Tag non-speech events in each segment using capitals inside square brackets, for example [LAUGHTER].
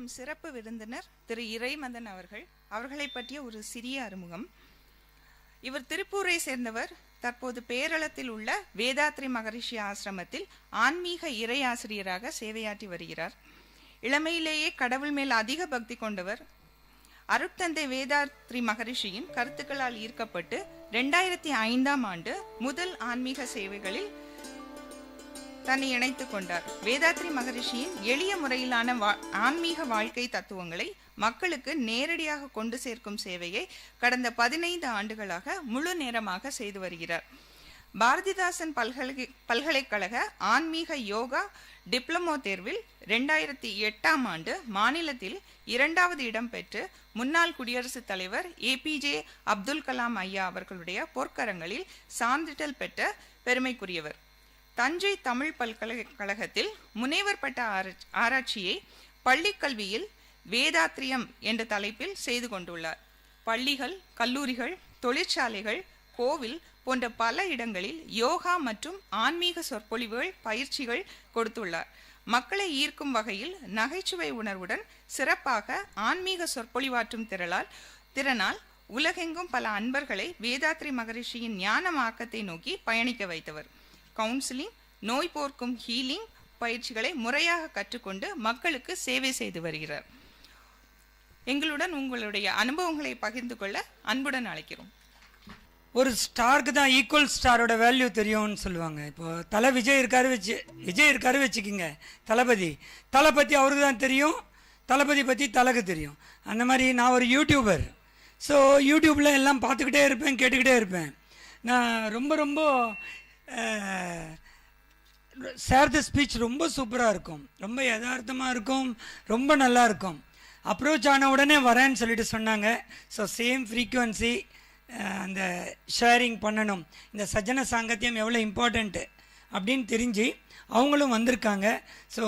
நம் சிறப்பு விருந்தினர் திரு இறைமதன் அவர்கள் அவர்களை பற்றிய ஒரு சிறிய அறிமுகம். இவர் திருப்பூரை சேர்ந்தவர். தற்போது பேரளத்தில் உள்ள வேதாத்ரி மகரிஷி ஆசிரமத்தில் ஆன்மீக இறை ஆசிரியராக சேவையாற்றி வருகிறார். இளமையிலேயே கடவுள் மேல் அதிக பக்தி கொண்டவர். அருட்தந்தை வேதாத்ரி மகரிஷியின் கருத்துக்களால் ஈர்க்கப்பட்டு ரெண்டாயிரத்தி ஐந்தாம் ஆண்டு முதல் ஆன்மீக சேவைகளில் தன்னை இணைத்து கொண்டார். வேதாத்ரி மகரிஷியின் எளிய முறையிலான வா ஆன்மீக வாழ்க்கை தத்துவங்களை மக்களுக்கு நேரடியாக கொண்டு சேர்க்கும் சேவையை கடந்த பதினைந்து ஆண்டுகளாக முழு நேரமாக செய்து வருகிறார். பாரதிதாசன் பல்கலை பல்கலைக்கழக ஆன்மீக யோகா டிப்ளமோ தேர்வில் ரெண்டாயிரத்தி எட்டாம் ஆண்டு மாநிலத்தில் இரண்டாவது இடம் பெற்று முன்னாள் குடியரசுத் தலைவர் ஏபிஜே அப்துல் கலாம் ஐயா அவர்களுடைய பொற்கரங்களில் சான்றிதழ் பெற்ற பெருமைக்குரியவர். தஞ்சை தமிழ் பல்கலைக்கழகத்தில் முனைவர் பட்ட ஆராய்ச்சியை பள்ளிக் கல்வியில் வேதாத்ரியம் என்ற தலைப்பில் செய்து கொண்டுள்ளார். பள்ளிகள் கல்லூரிகள் தொழிற்சாலைகள் கோவில் போன்ற பல இடங்களில் யோகா மற்றும் ஆன்மீக சொற்பொழிவுகள் பயிற்சிகள் கொடுத்துள்ளார். மக்களை ஈர்க்கும் வகையில் நகைச்சுவை உணர்வுடன் சிறப்பாக ஆன்மீக சொற்பொழிவாற்றும் திரளால் திறனால் உலகெங்கும் பல அன்பர்களை வேதாத்ரி மகரிஷியின் ஞான மார்க்கத்தை நோக்கி பயணிக்க வைத்தவர். கவுன்சிலிங் நோய் போர்க்கும் ஹீலிங் பயிற்சிகளை முறையாக கற்றுக்கொண்டு மக்களுக்கு சேவை செய்து வருகிறார். எங்களுடன் உங்களுடைய அனுபவங்களை பகிர்ந்து கொள்ள அன்புடன் அழைக்கிறோம். ஒரு ஸ்டாருக்கு தான் ஈக்குவல் ஸ்டாரோட வேல்யூ தெரியும்னு சொல்லுவாங்க. இப்போ தலை விஜய் இருக்காரு வச்சு விஜய் இருக்காரு வச்சுக்கிங்க தளபதி. தலை பற்றி அவருக்கு தான் தெரியும் தளபதி பற்றி தலைக்கு தெரியும். அந்த மாதிரி நான் ஒரு யூடியூபர் ஸோ யூடியூப்பில் எல்லாம் பார்த்துக்கிட்டே இருப்பேன் கேட்டுக்கிட்டே இருப்பேன். நான் ரொம்ப ரொம்ப சார் த ஸ்பீச் ரொம்ப சூப்பராக இருக்கும். ரொம்ப யதார்த்தமாக இருக்கும். ரொம்ப நல்லா இருக்கும். அப்ரோச் ஆன உடனே வரேன்னு சொல்லிட்டு சொன்னாங்க. ஸோ சேம் ஃப்ரீக்குவன்சி அந்த ஷேரிங் பண்ணணும். இந்த சஜன சாங்கத்தியம் எவ்வளோ இம்பார்ட்டண்ட்டு அப்படின்னு தெரிஞ்சு அவங்களும் வந்திருக்காங்க. ஸோ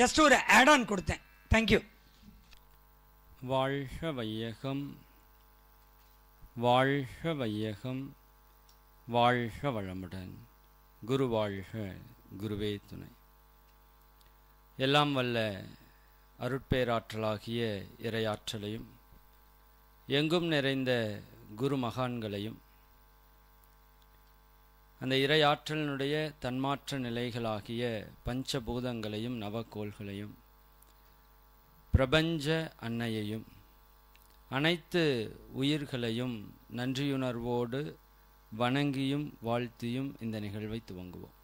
ஜஸ்ட் ஒரு ஆட் ஆன் கொடுத்தேன். தேங்க்யூ வாழ்க வையகம். வாழ்க வையகம். வாழ்க வளமுடன். குரு வாழ்க குருவே துணை. எல்லாம் வல்ல அருட்பேராற்றலாகிய இறையாற்றலையும் எங்கும் நிறைந்த குரு மகான்களையும் அந்த இறையாற்றலினுடைய தன்மாற்ற நிலைகளாகிய பஞ்சபூதங்களையும் நவக்கோள்களையும் பிரபஞ்ச அன்னையையும் அனைத்து உயிர்களையும் நன்றியுணர்வோடு வணங்கியும் வாழ்த்தியும் இந்த நிகழ்வை துவங்குவோம்.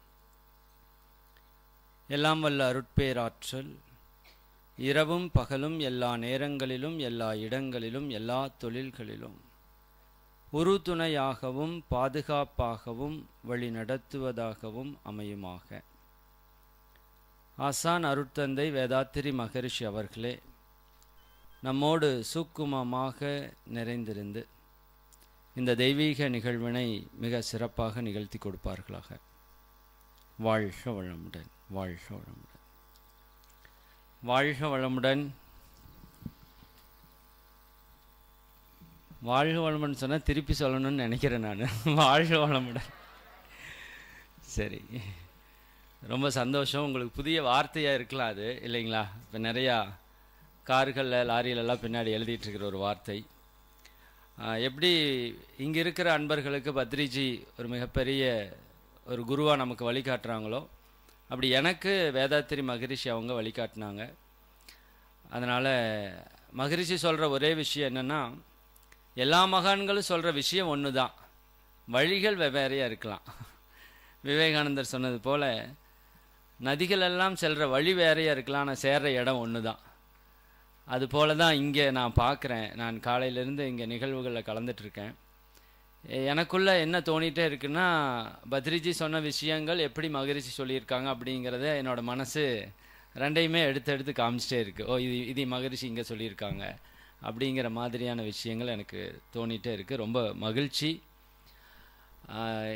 எல்லாம் வல்ல அருட்பேராற்றல் இரவும் பகலும் எல்லா நேரங்களிலும் எல்லா இடங்களிலும் எல்லா தொழில்களிலும் உறுதுணையாகவும் பாதுகாப்பாகவும் வழிநடத்துவதாகவும் அமையுமாக. ஆசான் அருட்தந்தை வேதாத்திரி மகரிஷி அவர்களே நம்மோடு சூக்குமமாக நிறைந்திருந்து இந்த தெய்வீக நிகழ்வினை மிக சிறப்பாக நிகழ்த்தி கொடுப்பார்களாக. வாழ்க வளமுடன் வாழ்க வளமுடன். வாழ்க வளமுடன். வாழ்க வளமுடன் சொன்னால் திருப்பி சொல்லணும்னு நினைக்கிறேன் நான். வாழ்க வளமுடன். சரி. ரொம்ப சந்தோஷம். உங்களுக்கு புதிய வார்த்தையாக இருக்கலாம் அது இல்லைங்களா? இப்போ நிறையா கார்களில் லாரியிலெல்லாம் பின்னாடி எழுதிட்டுருக்கிற ஒரு வார்த்தை. எப்படி இங்கே இருக்கிற அன்பர்களுக்கு பத்ரிஜி ஒரு மிகப்பெரிய ஒரு குருவாக நமக்கு வழிகாட்டுறாங்களோ அப்படி எனக்கு வேதாத்திரி மகரிஷி அவங்க வழிகாட்டினாங்க. அதனால் மகரிஷி சொல்கிற ஒரே விஷயம் என்னென்னா எல்லா மகான்களும் சொல்கிற விஷயம் ஒன்று தான் வழிகள் வெவ்வேறையாக இருக்கலாம். விவேகானந்தர் சொன்னது போல் நதிகளெல்லாம் செல்கிற வழி வேறையாக இருக்கலாம் ஆனால் சேர்கிற இடம் ஒன்று தான் அது போல தான் இங்கே நான் பார்க்குறேன். நான் காலையிலேருந்து இங்கே நிகழ்வுகளில் கலந்துட்டுருக்கேன் எனக்குள்ள என்ன தோணிகிட்டே இருக்குன்னா பத்ரிஜி சொன்ன விஷயங்கள் எப்படி மகரிஷி சொல்லியிருக்காங்க அப்படிங்கிறத என்னோடய மனசு ரெண்டையுமே எடுத்து எடுத்து காமிச்சிட்டே இருக்குது ஓ இது இது மகரிஷி இங்கே சொல்லியிருக்காங்க அப்படிங்கிற மாதிரியான விஷயங்கள் எனக்கு தோணிகிட்டே இருக்குது ரொம்ப மகிழ்ச்சி.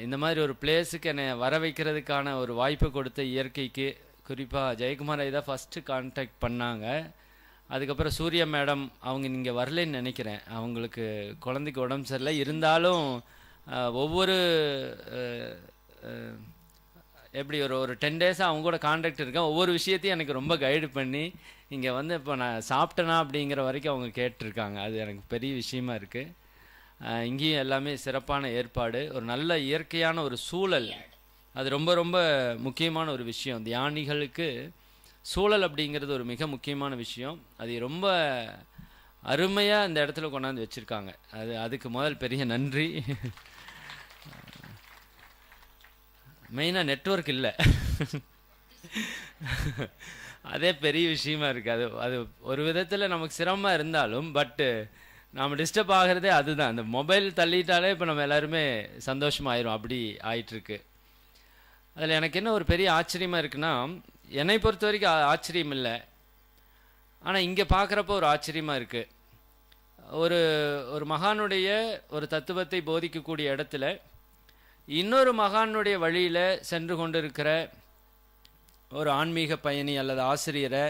இந்த மாதிரி ஒரு பிளேஸுக்கு என்னை வர வைக்கிறதுக்கான ஒரு வாய்ப்பு கொடுத்த இயற்கைக்கு குறிப்பாக ஜெயக்குமாரை தான் ஃபஸ்ட்டு கான்டாக்ட் பண்ணாங்க. அதுக்கப்புறம் சூர்யா மேடம் அவங்க நீங்கள் வரலைன்னு நினைக்கிறேன். அவங்களுக்கு குழந்தைக்கு உடம்பு சரியில்லை. இருந்தாலும் ஒவ்வொரு எப்படி ஒரு ஒரு டென் டேஸாக அவங்க கூட கான்டாக்ட் இருக்கேன். ஒவ்வொரு விஷயத்தையும் எனக்கு ரொம்ப கைடு பண்ணி இங்கே வந்து இப்போ நான் சாப்பிட்டேனா அப்படிங்கிற வரைக்கும் அவங்க கேட்டிருக்காங்க. அது எனக்கு பெரிய விஷயமா இருக்குது இங்கேயும் எல்லாமே சிறப்பான ஏற்பாடு. ஒரு நல்ல இயற்கையான ஒரு சூழல். அது ரொம்ப ரொம்ப முக்கியமான ஒரு விஷயம். தியானிகளுக்கு சூழல் அப்படிங்கிறது ஒரு மிக முக்கியமான விஷயம். அது ரொம்ப அருமையாக இந்த இடத்துல கொண்டாந்து வச்சுருக்காங்க. அது அதுக்கு முதல் பெரிய நன்றி. மெயினாக நெட்வொர்க் இல்லை. அதே பெரிய விஷயமா இருக்குது அது அது ஒரு விதத்தில் நமக்கு சிரமமாக இருந்தாலும் பட்டு நாம் டிஸ்டர்ப் ஆகிறதே அதுதான். அந்த மொபைல் தள்ளிட்டாலே இப்போ நம்ம எல்லாருமே சந்தோஷமாயிரும். அப்படி ஆயிட்டுருக்கு. அதில் எனக்கு என்ன ஒரு பெரிய ஆச்சரியமாக இருக்குன்னா என்னை பொறுத்த வரைக்கும் ஆச்சரியம் இல்லை. ஆனால் இங்கே பார்க்குறப்போ ஒரு ஆச்சரியமாக இருக்குது ஒரு ஒரு மகானுடைய ஒரு தத்துவத்தை போதிக்கக்கூடிய இடத்துல இன்னொரு மகானுடைய வழியில் சென்று கொண்டிருக்கிற ஒரு ஆன்மீக பயணி அல்லது ஆசிரியரை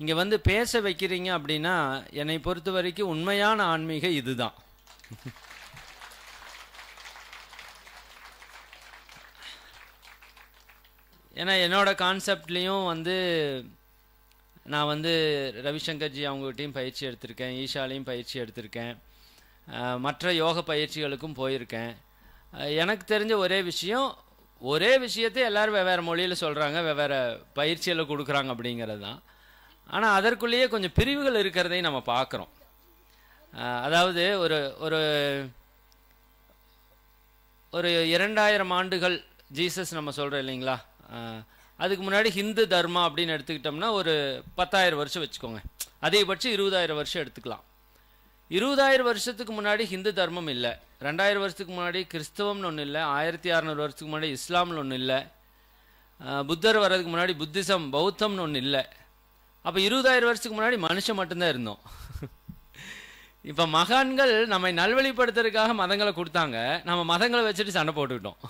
இங்கே வந்து பேச வைக்கிறீங்க அப்படின்னா என்னை பொறுத்த வரைக்கும் உண்மையான ஆன்மீக இதுதான். ஏன்னா என்னோட கான்செப்ட்லேயும் வந்து நான் வந்து ரவிசங்கர்ஜி அவங்ககிட்டையும் பயிற்சி எடுத்திருக்கேன் ஈஷாலையும் பயிற்சி எடுத்திருக்கேன். மற்ற யோக பயிற்சிகளுக்கும் போயிருக்கேன். எனக்கு தெரிஞ்ச ஒரே விஷயம் ஒரே விஷயத்தை எல்லோரும் வெவ்வேறு மொழியில் சொல்கிறாங்க வெவ்வேறு பயிற்சியில் கொடுக்குறாங்க அப்படிங்கிறது தான். ஆனால் அதற்குள்ளேயே கொஞ்சம் பிரிவுகள் இருக்கிறதையும் நம்ம பார்க்குறோம். அதாவது ஒரு ஒரு ஒரு இரண்டாயிரம் ஆண்டுகள் ஜீசஸ் நம்ம சொல்கிறோம் இல்லைங்களா? அதுக்கு முன்னாடி ஹிந்து தர்மா அப்படின்னு எடுத்துக்கிட்டோம்னா ஒரு பத்தாயிரம் வருஷம் வச்சுக்கோங்க. அதிகபட்சம் இருபதாயிரம் வருஷம் எடுத்துக்கலாம். இருபதாயிரம் வருஷத்துக்கு முன்னாடி ஹிந்து தர்மம் இல்லை. ரெண்டாயிரம் வருஷத்துக்கு முன்னாடி கிறிஸ்தவம்னு ஒன்று இல்லை. ஆயிரத்தி அறநூறு வருஷத்துக்கு முன்னாடி இஸ்லாம்னு ஒன்று இல்லை. புத்தர் வர்றதுக்கு முன்னாடி புத்திசம் பௌத்தம்னு ஒன்று இல்லை. அப்போ இருபதாயிரம் வருஷத்துக்கு முன்னாடி மனுஷன் மட்டும்தான் இருந்தோம். இப்போ மகான்கள் நம்மை நல்வழிப்படுத்துறதுக்காக மதங்களை கொடுத்தாங்க. நம்ம மதங்களை வச்சுட்டு சண்டை போட்டுக்கிட்டோம்.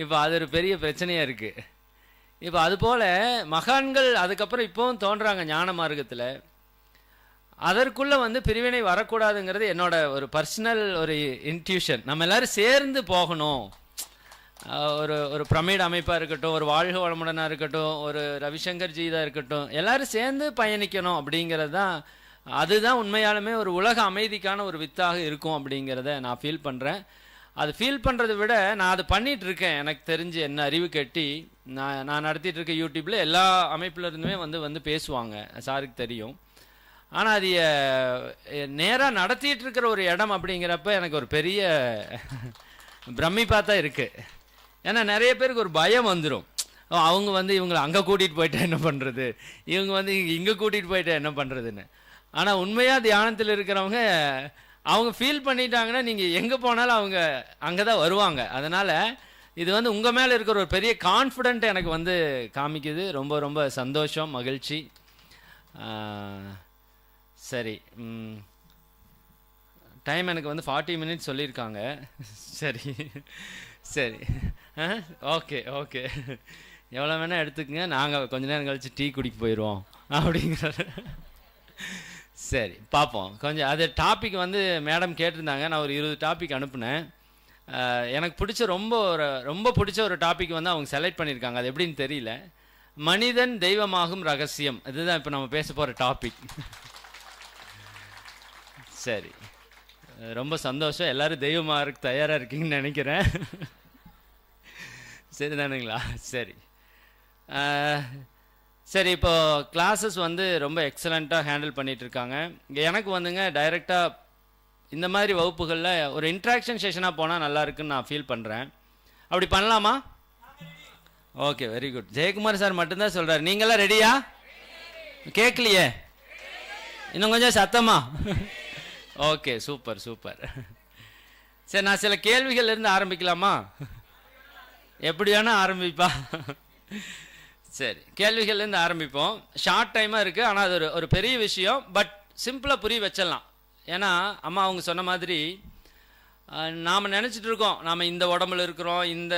இப்போ அது ஒரு பெரிய பிரச்சனையாக இருக்குது இப்போ அதுபோல் மகான்கள் அதுக்கப்புறம் இப்போவும் தோன்றாங்க ஞான மார்க்கத்தில். அதற்குள்ளே வந்து பிரிவினை வரக்கூடாதுங்கிறது என்னோட ஒரு பர்சனல் ஒரு இன்ட்யூஷன் நம்ம எல்லாரும் சேர்ந்து போகணும். ஒரு ஒரு பிரமிட் அமைப்பாக இருக்கட்டும் ஒரு வாழ்க வளமுடனாக இருக்கட்டும் ஒரு ரவிசங்கர் ஜீதாக இருக்கட்டும் எல்லாரும் சேர்ந்து பயணிக்கணும் அப்படிங்கிறது தான் அதுதான் உண்மையாலுமே ஒரு உலக அமைதிக்கான ஒரு வித்தாக இருக்கும் அப்படிங்கிறத நான் ஃபீல் பண்ணுறேன் அது ஃபீல் பண்ணுறதை விட நான் அது பண்ணிகிட்டு இருக்கேன் எனக்கு தெரிஞ்சு என்ன அறிவு கட்டி நான் நான் நடத்திட்டு இருக்க யூடியூப்பில் எல்லா அமைப்புலருந்துமே வந்து வந்து பேசுவாங்க. சாருக்கு தெரியும். ஆனால் அது நேராக நடத்திட்டு இருக்கிற ஒரு இடம் அப்படிங்கிறப்ப எனக்கு ஒரு பெரிய பிரமிப்பாக தான் இருக்குது ஏன்னா நிறைய பேருக்கு ஒரு பயம் வந்துடும் அவங்க வந்து இவங்களை அங்கே கூட்டிகிட்டு போயிட்டா என்ன பண்ணுறது இவங்க வந்து இங்கே கூட்டிகிட்டு போயிட்டா என்ன பண்ணுறதுன்னு ஆனால் உண்மையாக தியானத்தில் இருக்கிறவங்க அவங்க ஃபீல் பண்ணிட்டாங்கன்னா நீங்கள் எங்கே போனாலும் அவங்க அங்கே தான் வருவாங்க. அதனால் இது வந்து உங்கள் மேலே இருக்கிற ஒரு பெரிய கான்ஃபிடென்ட் எனக்கு வந்து காமிக்குது. ரொம்ப ரொம்ப சந்தோஷம் மகிழ்ச்சி. சரி டைம் எனக்கு வந்து ஃபார்ட்டி மினிட்ஸ் சொல்லியிருக்காங்க. சரி சரி. ஓகே ஓகே எவ்வளோ வேணால் எடுத்துக்கங்க. நாங்கள் கொஞ்ச நேரம் கழித்து டீ குடிக்க போயிடுவோம் அப்படிங்கிற சரி பார்ப்போம். கொஞ்சம் அது டாபிக் வந்து மேடம் கேட்டிருந்தாங்க. நான் ஒரு இருபது டாபிக் அனுப்புனேன். எனக்கு பிடிச்ச ரொம்ப ஒரு ரொம்ப பிடிச்ச ஒரு டாபிக் வந்து அவங்க செலக்ட் பண்ணியிருக்காங்க. அது எப்படின்னு தெரியல. மனிதன் தெய்வமாகும் ரகசியம். இதுதான் இப்போ நம்ம பேச போகிற டாபிக் சரி. ரொம்ப சந்தோஷம். எல்லாரும் தெய்வமாக இருக்க தயாராக இருக்கீங்கன்னு நினைக்கிறேன். சரி தானுங்களா சரி. சரி இப்போ கிளாஸஸ் வந்து ரொம்ப எக்ஸலண்ட்டாக ஹேண்டில் பண்ணிட்டு இருக்காங்க எனக்கு வந்துங்க டைரெக்டாக இந்த மாதிரி வகுப்புகளில் ஒரு இன்ட்ராக்ஷன் செஷனாக போனால் நல்லா இருக்குன்னு நான் ஃபீல் பண்ணுறேன் அப்படி பண்ணலாமா? Okay very good Jayakumar sir மட்டும்தான் சொல்கிறார் நீங்களாம் ரெடியா கேட்கலையே இன்னும் கொஞ்சம் சத்தமா? ஓகே சூப்பர் சூப்பர் சரி நான் சில கேள்விகள் இருந்து ஆரம்பிக்கலாமா? எப்படி வேணால் ஆரம்பிப்பா. சரி கேள்விகள்லேருந்து ஆரம்பிப்போம். ஷார்ட் டைமாக இருக்குது ஆனால் அது ஒரு ஒரு பெரிய விஷயம் பட் சிம்பிளாக புரிய வச்சிடலாம். ஏன்னா அம்மா அவங்க சொன்ன மாதிரி நாம் நினச்சிட்டு இருக்கோம். நாம் இந்த உடம்புல இருக்கிறோம் இந்த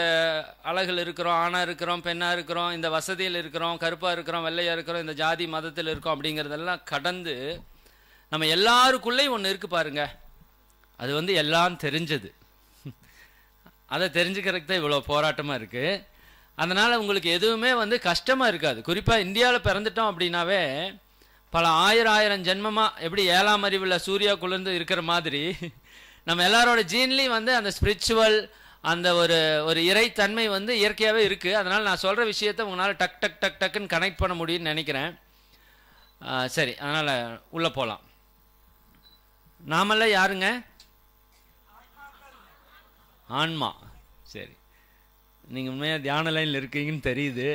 அழகில் இருக்கிறோம் ஆணாக இருக்கிறோம் பெண்ணாக இருக்கிறோம் இந்த வசதியில் இருக்கிறோம் கருப்பாக இருக்கிறோம் வெள்ளையாக இருக்கிறோம் இந்த ஜாதி மதத்தில் இருக்கோம் அப்படிங்கிறதெல்லாம் கடந்து நம்ம எல்லாருக்குள்ளேயும் ஒன்று இருக்குது பாருங்க. அது வந்து எல்லாம் தெரிஞ்சது. [LAUGHS] அதை தெரிஞ்சுக்கிறதுக்கு தான் இவ்வளோ போராட்டமாக இருக்குது அதனால் உங்களுக்கு எதுவுமே வந்து கஷ்டமாக இருக்காது. குறிப்பாக இந்தியாவில் பிறந்துட்டோம் அப்படின்னாவே பல ஆயிரம் ஆயிரம் ஜென்மமாக எப்படி ஏழாம் அறிவில் சூர்யா குளிர்ந்து இருக்கிற மாதிரி நம்ம எல்லாரோட ஜீன்லேயும் வந்து அந்த ஸ்பிரிச்சுவல் அந்த ஒரு ஒரு இறைத்தன்மை வந்து இயற்கையாகவே இருக்குது அதனால் நான் சொல்கிற விஷயத்த உங்களால் டக் டக் டக் டக்குன்னு கனெக்ட் பண்ண முடியும்னு நினைக்கிறேன். சரி அதனால் உள்ளே போகலாம் நாமெல்லாம் யாருங்க? ஆன்மா. சரி. நீங்கள் உண்மையாக தியான லைனில் இருக்கீங்கன்னு தெரியுது.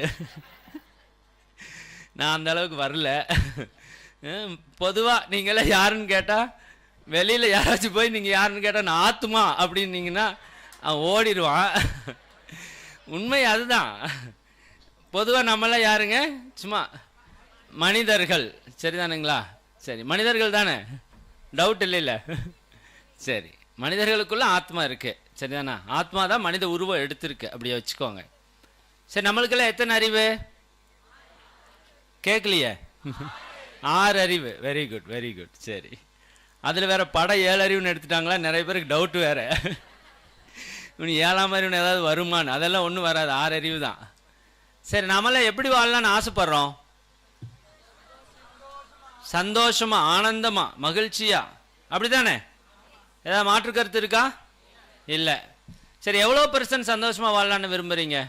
நான் அந்த அளவுக்கு வரல. பொதுவாக நீங்களாம் யாருன்னு கேட்டால் வெளியில் யாராச்சும் போய் நீங்கள் யாருன்னு கேட்டால் நான் ஆத்துமா? அப்படின்னீங்கன்னா அவன் ஓடிடுவான். உண்மை அதுதான். பொதுவாக நம்மளாம் யாருங்க? சும்மா மனிதர்கள். சரிதானுங்களா? சரி மனிதர்கள் தானே? டவுட் இல்லைல்ல. சரி மனிதர்களுக்குள்ளே ஆத்மா இருக்குது சரிதானா? ஆத்மா தான் மனித உருவம் எடுத்திருக்கு. அப்படியே வச்சுக்கோங்க. சரி நம்மளுக்கெல்லாம் எத்தனை அறிவு? கேட்கலையே? ஆறு அறிவு. வெரி குட் வெரி குட் சரி. அதில் வேற படம் ஏழு அறிவுன்னு எடுத்துட்டாங்களா? நிறைய பேருக்கு டவுட் வேற. இவனு ஏழாம் அறிவுன்னு ஏதாவது வருமான்னு. அதெல்லாம் ஒன்றும் வராது. ஆறு அறிவு தான். சரி நாமெல்லாம் எப்படி வாழலாம்னு ஆசைப்படுறோம்? சந்தோஷமா ஆனந்தமா மகிழ்ச்சியா? அப்படிதானே ஏதாவது மாற்று கருத்து இருக்கா? இல்லை. சரி எவ்வளோ பர்சன்ட் சந்தோஷமாக வாழலாம்னு விரும்புகிறீங்க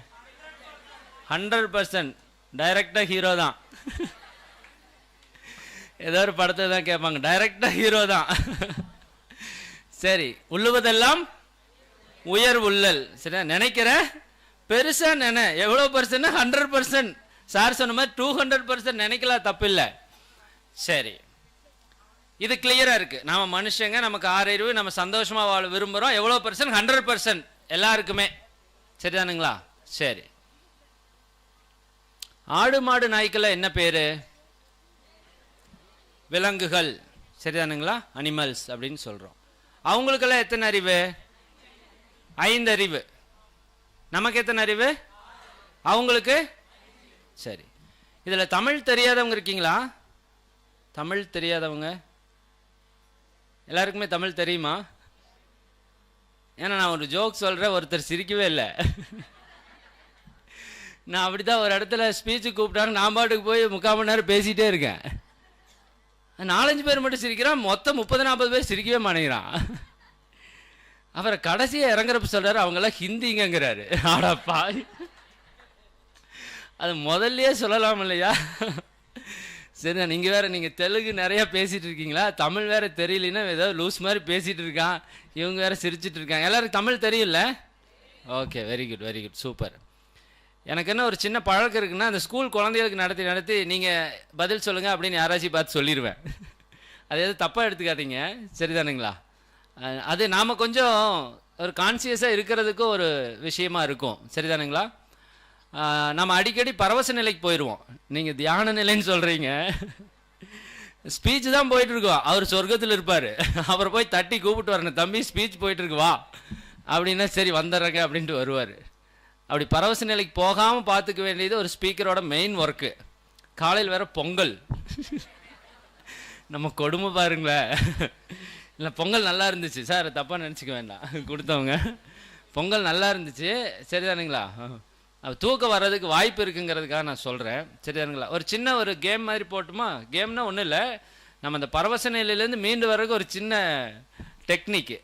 ஹண்ட்ரட் பர்சன்ட் டைரக்டாக ஹீரோ தான். ஏதோ ஒரு படத்தை தான் கேட்பாங்க. டைரக்டாக ஹீரோ தான். சரி உள்ளுவதெல்லாம் உயர் உள்ளல். சரியா? நினைக்கிறேன் பெருசாக நினை. எவ்வளோ பர்சன்ட் ஹண்ட்ரட் பர்சன்ட் சார் சொன்ன மாதிரி டூ ஹண்ட்ரட் பர்சன்ட் நினைக்கலாம் தப்பில்லை. சரி. இது கிளியரா இருக்கு. நாம மனுஷங்க நமக்கு ஆறறிவு நம்ம சந்தோஷமா வாழ விரும்புறோம். எவ்வளோ பர்சன்ட் ஹண்ட்ரட் பர்சன்ட் எல்லாருக்குமே. சரிதானுங்களா? சரி. ஆடு மாடு நாய்க்கெல்லாம் என்ன பேரு? விலங்குகள். சரிதானுங்களா? அனிமல்ஸ் அப்படின்னு சொல்றோம். அவங்களுக்கெல்லாம் எத்தனை அறிவு? ஐந்து அறிவு. நமக்கு எத்தனை அறிவு? அவங்களுக்கு? சரி. இதில் தமிழ் தெரியாதவங்க இருக்கீங்களா? தமிழ் தெரியாதவங்க? எல்லாருக்குமே தமிழ் தெரியுமா? ஏன்னா நான் ஒரு ஜோக் சொல்கிறேன் ஒருத்தர் சிரிக்கவே இல்லை. நான் அப்படி தான் ஒரு இடத்துல ஸ்பீச்சு கூப்பிட்டாங்க நான் பாட்டுக்கு போய் முக்கால் மணி நேரம் பேசிகிட்டே இருக்கேன். நாலஞ்சு பேர் மட்டும் சிரிக்கிறான் மொத்தம் முப்பது நாற்பது பேர் சிரிக்கவே மாட்டேங்கிறான். அவரை கடைசியாக இறங்குறப்ப சொல்கிறாரு அவங்கெல்லாம் ஹிந்திங்கிறாரு ஆடாப்பா அது முதல்லையே சொல்லலாம் இல்லையா? சரிதான் நீங்கள் வேறு நீங்கள் தெலுங்கு நிறையா பேசிகிட்டு இருக்கீங்களா? தமிழ் வேறு தெரியலன்னா ஏதோ லூஸ் மாதிரி பேசிகிட்டு இருக்கான். இவங்க வேறு சிரிச்சிட்டு இருக்காங்க. எல்லோருக்கும் தமிழ் தெரியல okay very good very good super எனக்கு என்ன ஒரு சின்ன பழக்கம் இருக்குன்னா அந்த ஸ்கூல் குழந்தைகளுக்கு நடத்தி நடத்தி நீங்கள் பதில் சொல்லுங்கள் அப்படின்னு யாராச்சும் பார்த்து சொல்லிடுவேன் அது எதுவும் தப்பாக எடுத்துக்காதீங்க. சரிதானுங்களா? அது நாம் கொஞ்சம் ஒரு கான்சியஸாக இருக்கிறதுக்கும் ஒரு விஷயமா இருக்கும். சரிதானுங்களா? நம்ம அடிக்கடி பரவச நிலைக்கு போயிடுவோம் நீங்கள் தியான நிலைன்னு சொல்கிறீங்க ஸ்பீச் தான் போயிட்டுருக்கோம் அவர் சொர்க்கத்தில் இருப்பார். அவர் போய் தட்டி கூப்பிட்டு வரணும். தம்பி ஸ்பீச் போயிட்டுருக்கு வா. அப்படின்னா சரி வந்துடுறேங்க அப்படின்ட்டு வருவார். அப்படி பரவச நிலைக்கு போகாமல் பார்த்துக்க வேண்டியது ஒரு ஸ்பீக்கரோட மெயின் ஒர்க்கு. காலையில் வேற பொங்கல். நம்ம கொடுமை பாருங்களேன். இல்லை பொங்கல் நல்லா இருந்துச்சு. சார் தப்பாக நினச்சிக்க வேண்டாம். கொடுத்தவங்க. பொங்கல் நல்லா இருந்துச்சு. சரிதானுங்களா? தூக்கம் வர்றதுக்கு வாய்ப்பு இருக்குங்கிறதுக்காக நான் சொல்கிறேன் சரிதானுங்களா ஒரு சின்ன ஒரு கேம் மாதிரி போட்டுமா? கேம்னா ஒன்றும் இல்லை. நம்ம அந்த பரவச நிலையிலேருந்து மீண்டு வர்றதுக்கு ஒரு சின்ன டெக்னிக்கு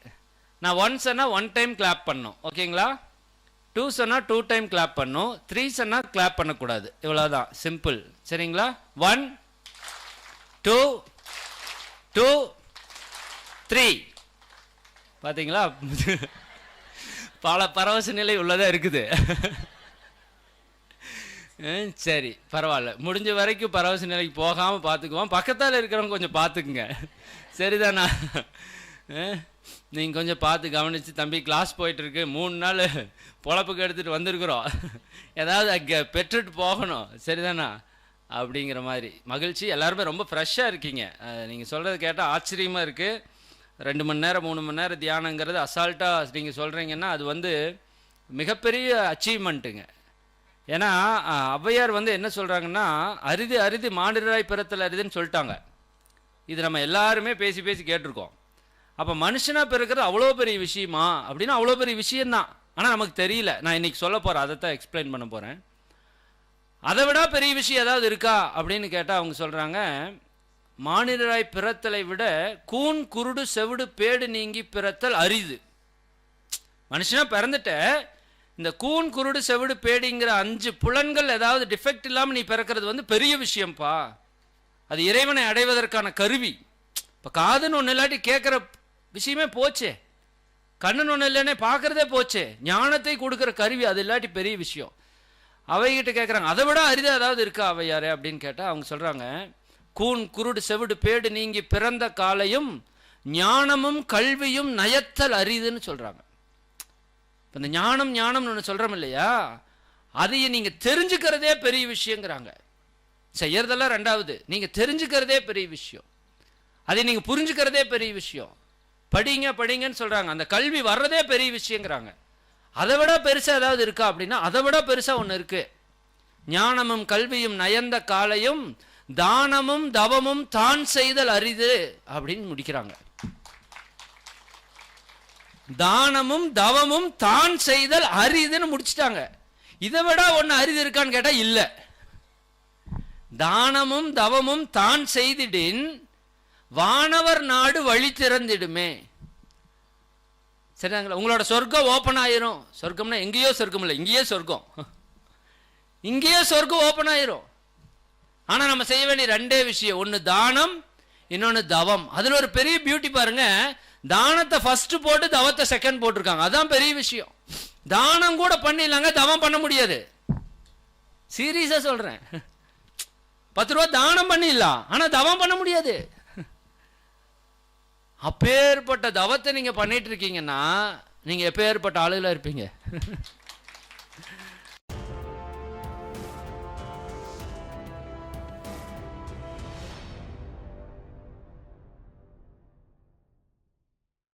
நான் ஒன் சொன்னால் ஒன் டைம் கிளாப் பண்ணணும் ஓகேங்களா? டூ சொன்னால் டூ டைம் கிளாப் பண்ணும். த்ரீ சொன்னால் கிளாப் பண்ணக்கூடாது. இவ்வளோதான் சிம்பிள் சரிங்களா? ஒன் டூ டூ த்ரீ பார்த்தீங்களா பல பரவச நிலை உள்ளதாக இருக்குது. [LAUGHS] சரி பரவாயில்ல. முடிஞ்ச வரைக்கும் பரவச நிலைக்கு போகாமல் பார்த்துக்குவோம் பக்கத்தால் இருக்கிறவங்க கொஞ்சம் பார்த்துக்குங்க சரிதானா? நீங்கள் கொஞ்சம் பார்த்து கவனித்து தம்பி கிளாஸ் போயிட்டுருக்கு. மூணு நாள் பொழப்புக்கு எடுத்துகிட்டு வந்திருக்கிறோம். ஏதாவது அங்கே பெற்றுட்டு போகணும். சரிதானா? அப்படிங்கிற மாதிரி. மகிழ்ச்சி. எல்லாருமே ரொம்ப ஃப்ரெஷ்ஷாக இருக்கீங்க. நீங்கள் சொல்கிறது கேட்டால் ஆச்சரியமாக இருக்குது ரெண்டு மணி நேரம் மூணு மணி நேரம் தியானங்கிறது அசால்ட்டாக நீங்கள் சொல்கிறீங்கன்னா அது வந்து மிகப்பெரிய அச்சீவ்மெண்ட்டுங்க ஏன்னா ஔவையார் வந்து என்ன சொல்கிறாங்கன்னா அரிது அரிது மானிடராய் பிறத்தல் அரிதுன்னு சொல்லிட்டாங்க. இது நம்ம எல்லாருமே பேசி பேசி கேட்டிருக்கோம். அப்போ மனுஷனாக பிறக்கிறது அவ்வளோ பெரிய விஷயமா? அப்படின்னா அவ்வளோ பெரிய விஷயந்தான் ஆனால் நமக்கு தெரியல. நான் இன்றைக்கி சொல்ல போகிறேன் அதை தான் எக்ஸ்பிளைன் பண்ண போகிறேன் அதை விட பெரிய விஷயம் ஏதாவது இருக்கா? அப்படின்னு கேட்டால் அவங்க சொல்கிறாங்க மானிடராய் பிறத்தலை விட கூன் குருடு செவிடு பேடு நீங்கி பிறத்தல் அரிது. மனுஷனாக பிறந்துட்ட இந்த கூன் குருடு செவிடு பேடிங்கிற அஞ்சு புலன்கள் ஏதாவது டிஃபெக்ட் இல்லாமல் நீ பிறக்கிறது வந்து பெரிய விஷயம்ப்பா அது இறைவனை அடைவதற்கான கருவி. இப்போ காதுன்னு ஒன்று இல்லாட்டி கேட்குற விஷயமே போச்சே. கண்ணுன்னு ஒன்று இல்லைன்னே பார்க்குறதே போச்சே. ஞானத்தை கொடுக்குற கருவி அது இல்லாட்டி பெரிய விஷயம். அவைகிட்ட கேட்குறாங்க அதை விட அரிதா ஏதாவது இருக்கா அவையாரே? அப்படின்னு கேட்டால் அவங்க சொல்கிறாங்க கூன் குருடு செவிடு பேடு நீங்கி பிறந்த காலையும் ஞானமும் கல்வியும் நயத்தல் அரிதுன்னு சொல்கிறாங்க இந்த ஞானம் ஞானம்னு ஒன்று சொல்கிறோம் இல்லையா? அதையே நீங்கள் தெரிஞ்சுக்கிறதே பெரிய விஷயங்கிறாங்க. செய்யறதெல்லாம் ரெண்டாவது. நீங்கள் தெரிஞ்சுக்கிறதே பெரிய விஷயம். அதை நீங்கள் புரிஞ்சுக்கிறதே பெரிய விஷயம். படிங்க படிங்கன்னு சொல்கிறாங்க அந்த கல்வி வர்றதே பெரிய விஷயங்கிறாங்க. அதை விட பெருசாக ஏதாவது இருக்கா அப்படின்னா அதை விட பெருசாக ஒன்று இருக்குது ஞானமும் கல்வியும் நயந்த காலையும் தானமும் தவமும் தான் செய்தல் அரிது அப்படின்னு முடிக்கிறாங்க. தானமும் தவமும் தான் செய்தல் அரிதுன்னு முடிச்சிட்டாங்க. இதை விட ஒன்று அரிது இருக்கான்னு கேட்டால் இல்லை. தானமும் தவமும் தான் செய்திடின் வானவர் நாடு வழி திறந்திடுமே. சரிங்களா உங்களோட சொர்க்கம் ஓப்பன் ஆயிரும். சொர்க்கம்னா எங்கேயோ சொர்க்கம் இல்லை இங்கேயே சொர்க்கம். இங்கேயே சொர்க்கம் ஓப்பன் ஆயிரும். ஆனால் நம்ம செய்ய வேண்டிய ரெண்டே விஷயம் ஒன்று தானம் இன்னொன்று தவம். அதில் ஒரு பெரிய பியூட்டி பாருங்க. தானத்தை ஃபர்ஸ்ட் போட்டு தவத்தை செகண்ட் போட்டிருக்காங்க. அதான் பெரிய விஷயம். தானம் கூட பண்ணிடலாங்க தவம் பண்ண முடியாது. சீரியஸா சொல்றேன். பத்து ரூபா தானம் பண்ணிடலாம் ஆனா தவம் பண்ண முடியாது. அப்பேற்பட்ட தவத்தை நீங்க பண்ணிட்டு இருக்கீங்கன்னா நீங்க எப்பேற்பட்ட ஆளுகளா இருப்பீங்க?